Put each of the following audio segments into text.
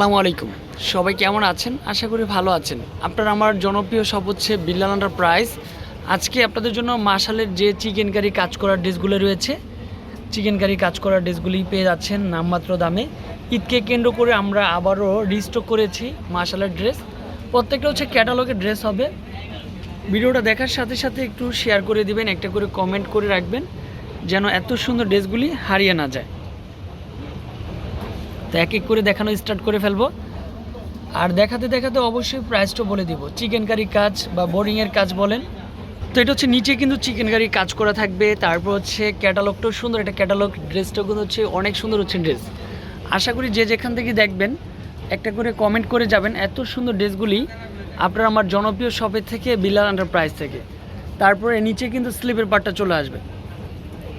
আসসালামু আলাইকুম। সবাই কেমন আছেন? আশা করি ভালো আছেন। আপনারা আমার জনপ্রিয় সব হচ্ছে বিল্লাল প্রাইস আজকে আপনাদের জন্য মাশালের যে চিকেন কারি কাজ করার ড্রেসগুলো রয়েছে, চিকেন কারি কাজ করার ড্রেসগুলি পেয়ে যাচ্ছেন নামমাত্র দামে। ঈদকে কেন্দ্র করে আমরা আবারও রিস্টক করেছি মাশালের ড্রেস। প্রত্যেকটা হচ্ছে ক্যাটালগের ড্রেস হবে। ভিডিওটা দেখার সাথে সাথে একটু শেয়ার করে দিবেন, একটা করে কমেন্ট করে রাখবেন, যেন এত সুন্দর ড্রেসগুলি হারিয়ে না যায়। তো এক এক করে দেখানো স্টার্ট করে ফেলব। আর দেখাতে দেখাতে অবশ্যই প্রাইসটা বলে দিব। চিকেন কারি কাজ বা বোরিংয়ের কাজ বলেন। তো এটা হচ্ছে নিচে কিন্তু চিকেন কারি কাজ করা থাকবে। তারপর হচ্ছে ক্যাটালগটাও সুন্দর। একটা ক্যাটালগ ড্রেসটাও কিন্তু হচ্ছে অনেক সুন্দর হচ্ছে ড্রেস আশা করি যে যেখান থেকে দেখবেন, একটা করে কমেন্ট করে যাবেন এত সুন্দর ড্রেসগুলি আপনার আমার জনপ্রিয় শপের থেকে বিলাল প্রাইস থেকে। তারপরে নিচে কিন্তু স্লিপের পার্টটা চলে আসবে।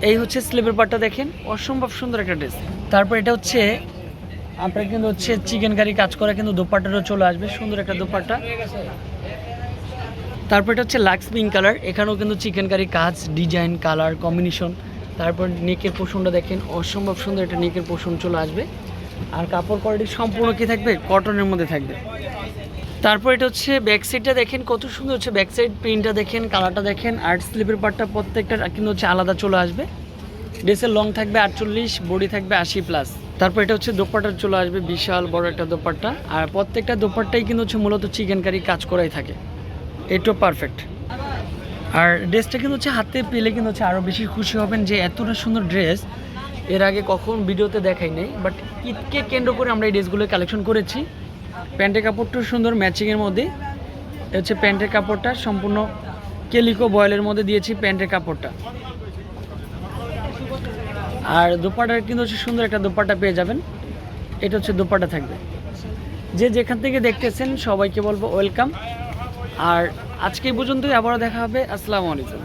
এই হচ্ছে স্লিপের পার্টটা দেখেন। অসম্ভব সুন্দর একটা ড্রেস তারপর এটা হচ্ছে আপনার কিন্তু হচ্ছে চিকেন কারি কাজ করা কিন্তু দোপাট্টারও চলে আসবে, সুন্দর একটা দোপাট্টা। তারপর এটা হচ্ছে লাক্স পিঙ্ক কালার এখানেও কিন্তু চিকেন কারি কাজ ডিজাইন কালার কম্বিনেশন তারপর নেকের পোষণটা দেখেন, অসম্ভব সুন্দর একটা নেকের পোষণ চলে আসবে। আর কাপড় কোয়ালিটি সম্পূর্ণ কি থাকবে? কটনের মধ্যে থাকবে। তারপর এটা হচ্ছে ব্যাক সাইডটা দেখেন, কত সুন্দর হচ্ছে ব্যাক সাইড প্রিন্টটা দেখেন কালারটা দেখেন, আর স্লিপের পার্টটা প্রত্যেকটা কিন্তু হচ্ছে আলাদা চলে আসবে। ড্রেসের লং থাকবে আটচল্লিশ বডি থাকবে আশি প্লাস তারপর এটা হচ্ছে দোপাট্টা চলে আসবে, বিশাল বড় একটা দোপাট্টা। আর প্রত্যেকটা দোপাট্টাই কিন্তু হচ্ছে মূলত চিকেন কারি কাজ করাই থাকে। এটাও পারফেক্ট আর ড্রেসটা কিন্তু হচ্ছে হাতে পেলে কিন্তু হচ্ছে আরও বেশি খুশি হবেন যে এতটা সুন্দর ড্রেস এর আগে কখন ভিডিওতে দেখাই নেই বাট ঈদকে কেন্দ্র করে আমরা এই ড্রেসগুলো কালেকশন করেছি। প্যান্টের কাপড়টাও সুন্দর ম্যাচিংয়ের মধ্যে। হচ্ছে প্যান্টের কাপড়টা সম্পূর্ণ কেলিকো বয়েলের মধ্যে দিয়েছি প্যান্টের কাপড়টা। আর দোপাটার কিন্তু হচ্ছে সুন্দর একটা দুপাটা পেয়ে যাবেন। এটা হচ্ছে দুপাটা থাকবে। যে যেখান থেকে দেখতেছেন সবাইকে বলব ওয়েলকাম। আর আজকে পর্যন্তই, আবারও দেখা হবে। আসসালামু আলাইকুম।